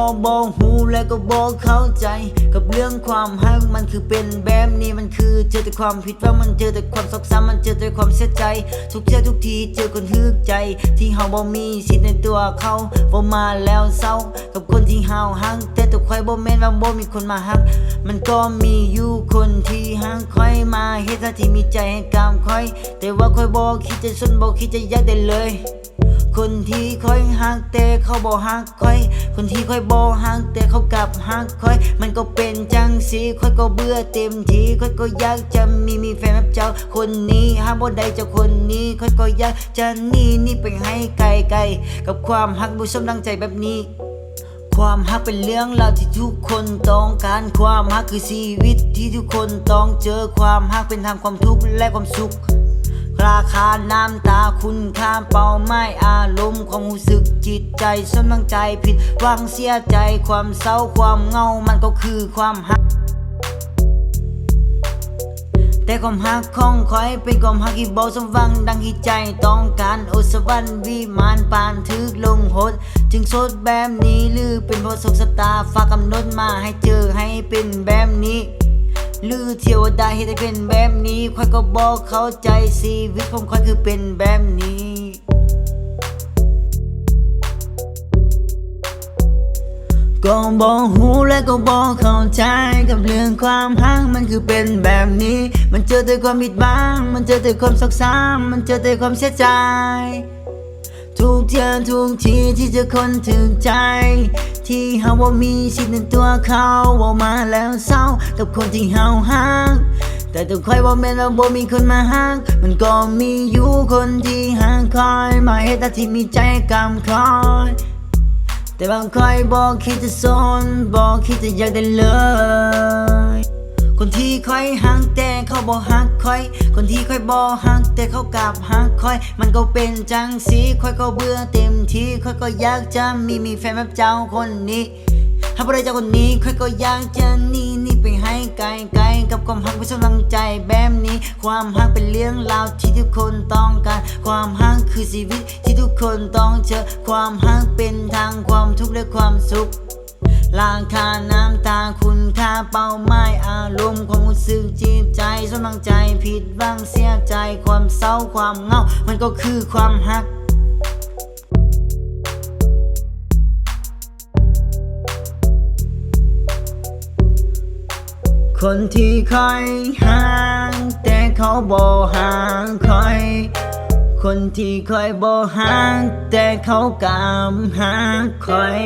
็บอกหูและก็บอกเข้าใจ กับเรื่องความฮักมันคือเป็นแบบนี้มันคือเจอแต่ความผิดวังมันเจอแต่ความซอกซ้ำมันเจอแต่ความเสียใจ ทุกเจอทุกทีเจอคนฮึกใจ ที่เฮาบ่มีสิทธิ์ในตัวเขาบ่มาแล้วเศร้า กับคนที่เฮาฮักแต่ตัวใครบ่แม่นว่าบ่มีคนมาฮัก มันก็มีอยู่คนที่ฮักคอยมาเฮ็ดหน้าที่มีใจให้กามคอย แต่ว่าคอยบ่คิดจะสนบ่คิดจะอยากได้เลย คนที่คอยหักแต่เขาบ่หักคอย คนที่คอยบ่หักแต่เขากลับหักคอย มันก็เป็นจังสีคอยก็เบื่อเต็มทีคอยก็อยากจะมีมีแฟนแบบเจ้า คนนี้ห้ามบ่ได้เจ้าคนนี้คอยก็อยากจะนี่นี่ไปให้ไกลไกลกับความหักบุสมดังใจแบบนี้ความฮักเป็นเรื่องราวที่ทุกคนต้องการ ความฮักคือชีวิตที่ทุกคนต้องเจอ ความฮักเป็นทางความทุกข์และความสุข ราคาน้ำตาคุณค่าเป้าหมายอารมณ์ความรู้สึกจิตใจสมดังใจผิดหวังเสียใจความเศร้าความเงามันก็คือความฮักแต่ความหักของคอยเป็นความหักที่บอกสมหวังดังที่ใจต้องการโอสวรรค์วิมานปานทึกลงหด จึงโสดแบบนี้หรือเป็นเพราะโชคชะตาฝากกำหนดมาให้เจอให้เป็นแบบนี้ หรือเทวดาให้ได้เป็นแบบนี้คอยก็บอกเข้าใจชีวิตของคอยคือเป็นแบบนี้ก็บอกหูและก็บอกเข้าใจกับเรื่องความหักมันคือเป็นแบบนี้ มันเจอแต่ความผิดบังมันเจอแต่ความสักซ้ำมันเจอแต่ความเสียใจ ทุกเทื่อทุกทีที่เจอคนถึงใจ ที่เฮาว่ามีสิทธิ์ในตัวเขาว่ามาแล้วเศร้ากับคนที่เฮาฮักแต่ต้องคอยว่าแม่นว่าบ่มีคนมาฮักมันก็มีอยู่คนที่ห่างคอยมาเฮ็ดหน้าที่มีใจกำคอยแต่บางคอยบอกคิดจะสนบอกคิดจะอยากได้เลย คนที่คอยหักแต่เขาบอกหักคอย คนที่คอยบอกหักแต่เขากลับหักคอย มันก็เป็นจังสีคอยก็เบื่อเต็มที่คอยก็อยากจะมีมีแฟนแบบเจ้าคนนี้ถ้าบ่ได้เจ้าคนนี้คอยก็อยากจะนี่นี่ไปให้ไกลไกลกับความหักเป็นกำลังใจแบบนี้ ความหักเป็นเรื่องราวที่ทุกคนต้องการ ความหักคือชีวิตที่ทุกคนต้องเจอ ความหักเป็นทางความทุกข์และความสุขรางคาน้ำตาคุณค่า เป้าหมายอารมณ์ความรู้สึกจิตใจสมองใจผิดหวังเสียใจความเศร้าความเหงา มันก็คือความหักคนที่คอยห่างแต่เขาบ่ห่างคอย คนที่คอยบ่ห่างแต่เขากำหาคอย